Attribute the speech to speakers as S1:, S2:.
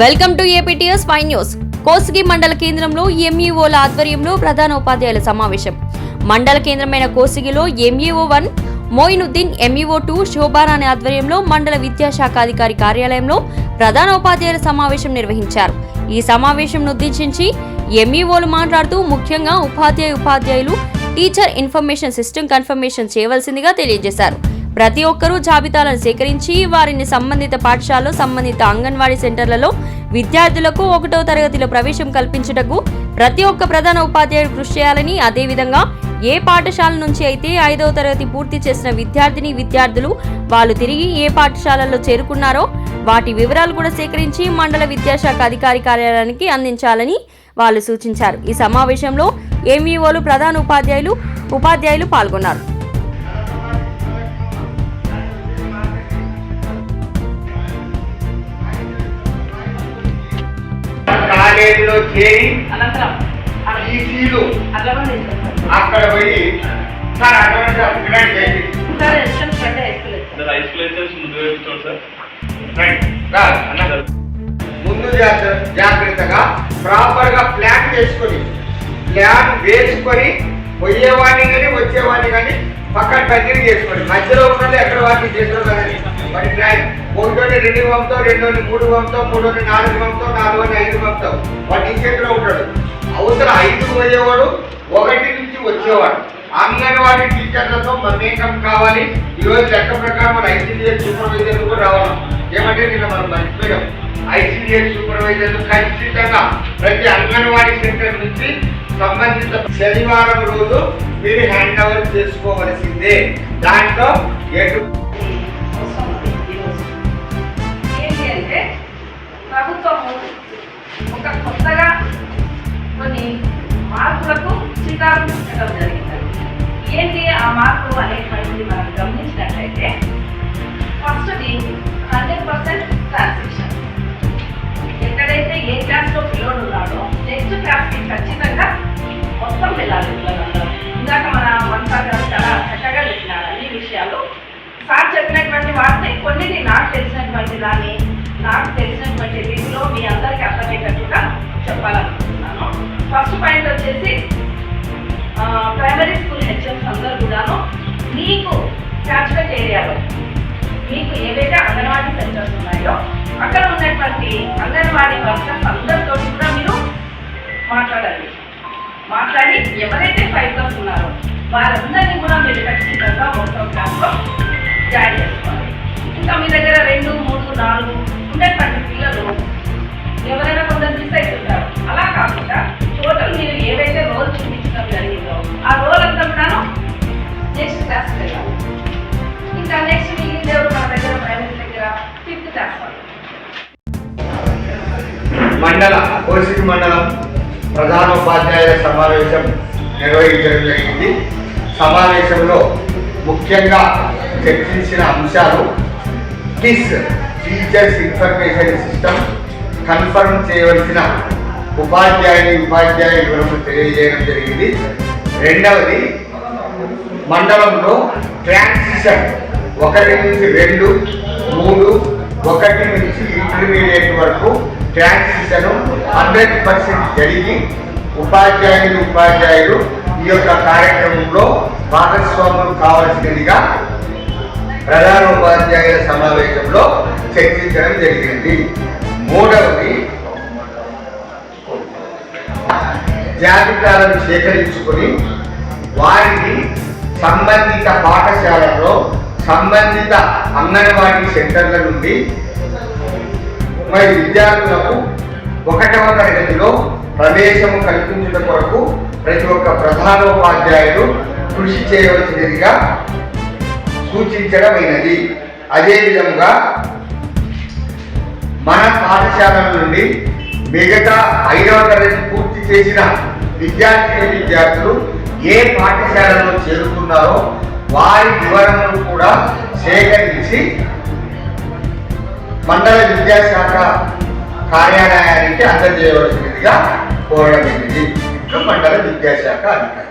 S1: Welcome to APTS fine news. Kosigi మండల కేంద్రంలో ఎంఈఓల ఆధ్వర్యంలో ప్రధాన ఉపాధ్యాయుల సమావేశం. మండల కేంద్రమైన కోసిగిలో MEO one Moinuddin MEO two Shobharani ఆధ్వర్యంలో మండల విద్యాశాఖ అధికారి కార్యాలయంలో ప్రధాన ఉపాధ్యాయుల సమావేశం నిర్వహించారు. ఈ సమావేశం ఉద్దేశించి ఎంఈఓలు మాట్లాడుతూ ముఖ్యంగా ఉపాధ్యాయ ఉపాధ్యాయులు టీచర్ ఇన్ఫర్మేషన్ సిస్టమ్ కన్ఫర్మేషన్ చేయవలసిందిగా తెలియజేశారు. ప్రతి ఒక్కరూ జాబితాలను సేకరించి వారిని సంబంధిత పాఠశాలలో సంబంధిత అంగన్వాడీ సెంటర్లలో విద్యార్థులకు ఒకటో తరగతిలో ప్రవేశం కల్పించుటకు ప్రతి ఒక్క ప్రధాన ఉపాధ్యాయుడు కృషి చేయాలని అదేవిధంగా ఏ పాఠశాల నుంచి అయితే ఐదవ తరగతి పూర్తి చేసిన విద్యార్థిని విద్యార్థులు వాళ్ళు తిరిగి ఏ పాఠశాలల్లో చేరుకున్నారో వాటి వివరాలు కూడా సేకరించి మండల విద్యాశాఖ అధికారి కార్యాలయానికి అందించాలని వాళ్ళు సూచించారు. ఈ సమావేశంలో ఎంఈఓలు ప్రధాన ఉపాధ్యాయులు ఉపాధ్యాయులు పాల్గొన్నారు.
S2: కాలేజీలో చేరి అక్కడ పోయి సార్ అటువంటి అప్గ్రేడ్ చేసి. ముందు జాగ్ర- జాగ్రత్తగా ప్రాపర్గా ప్లాన్ చేసుకొని ప్లాన్ వేసుకొని పోయేవాడిని కానీ వచ్చేవాడిని కానీ పక్కన పద్దెని చేసుకోండి. మధ్యలో ఉన్న ఎక్కడ వాటిని చేసిన కానీ మరి ప్లాన్ ఒకటోని రెండు పంపుతావు రెండోని మూడు పంపుతావు మూడోని నాలుగు పంపుతావు నాలుగోని ఐదు పంపుతావు. వాటి నీ చేతిలో ఉంటాడు. అవతల ఐదు పోయేవాడు ఒకటి నుంచి వచ్చేవాడు. అంగన్వాడీ టీచర్లతో మమేకం కావాలి. ఈ రోజు లెక్క ప్రకారం మన ఐసీడీఎస్ సూపర్వైజర్లు కూడా రావాలి. ఏమంటే నిన్న మనం మర్చిపోయాం. ఐసీడీఎస్ సూపర్వైజర్లు ఖచ్చితంగా ప్రతి అంగన్వాడీ సెంటర్ నుంచి సంబంధిత శనివారం రోజు మీరు హ్యాండ్ ఓవర్ చేసుకోవలసిందే. దాంట్లో ఎటు
S3: ఒక కొత్తగా కొన్ని మార్పులకు శ్రీకారం చుట్టడం జరిగింది. ఏంటి ఆ మార్పులు అనేటువంటిది మనం గమనించినట్లయితే ఫస్ట్ది హండ్రెడ్ పర్సెంట్ ట్రాన్సాక్షన్ ఎక్కడైతే ఏ క్లాస్లో పిల్లోడు ఉన్నాడో నెక్స్ట్ క్లాస్కి ఖచ్చితంగా మొత్తం వెళ్ళాలి పిల్లలందరూ ఇందాక మన వంశా చాలా చక్కగా చెప్పినారు అన్ని విషయాలు. సార్ చెప్పినటువంటి వాటిని కొన్ని నాకు తెలిసినటువంటి దాన్ని నాకు వచ్చేసి ప్రైమరీ స్కూల్ హెచ్ఎంస్ అందరూ కూడాను మీకు క్యాచ్మెంట్ ఏరియాలో మీకు ఏవైతే అంగన్వాడీ సెంటర్స్ ఉన్నాయో అక్కడ ఉన్నటువంటి అంగన్వాడీ వర్కర్స్ అందరితో కూడా మీరు మాట్లాడండి. మాట్లాడి ఎవరైతే ఫైవ్ ప్లస్ ఉన్నారో వారందరినీ కూడా మీరు ఖచ్చితంగా మొత్తం క్లాస్లో జాయిన్ చేసుకోవాలి. ఇంకా మీ దగ్గర రెండు
S2: కోసిక మండలం ప్రధాన ఉపాధ్యాయుల సమావేశం నిర్వహించడం జరిగింది. సమావేశంలో ముఖ్యంగా చర్చించిన అంశాలు కిస్ టీచర్స్ ఇన్ఫర్మేషన్ సిస్టమ్ కన్ఫర్మ్ చేయవలసిన ఉపాధ్యాయుని ఉపాధ్యాయుల వివరము తెలియజేయడం జరిగింది. రెండవది మండలంలో ట్రాన్సిషన్ ఒకటి నుంచి రెండు మూడు ఒకటి నుంచి ఇంటర్మీడియట్ వరకు ట్రాన్సిషన్ హండ్రెడ్ పర్సెంట్ జరిగి ఉపాధ్యాయులు ఉపాధ్యాయులు ఈ యొక్క కార్యక్రమంలో భాగస్వాములు కావాల్సినదిగా ప్రధాన ఉపాధ్యాయుల సమావేశంలో చర్చించడం జరిగింది. మూడవది జాబితాలను సేకరించుకొని వారిని సంబంధిత పాఠశాలలో సంబంధిత అంగన్వాడీ సెంటర్ల నుండి మరి విద్యార్థులకు ఒకటవ తరగతిలో ప్రవేశము కల్పించడం కొరకు ప్రతి ఒక్క ప్రధానోపాధ్యాయుడు కృషి చేయవలసినదిగా సూచించడమైనది. అదేవిధంగా మన పాఠశాలల నుండి మిగతా ఐదవ తరగతి పూర్తి చేసిన విద్యార్థిని విద్యార్థులు ఏ పాఠశాలలో చేరుకున్నారో వారి వివరములు కూడా సేకరించి మండల విద్యాశాఖ కార్యాలయానికి అందజేయవలసినదిగా కోరడమైనది ఇట్లు మండల విద్యాశాఖ అధికారి.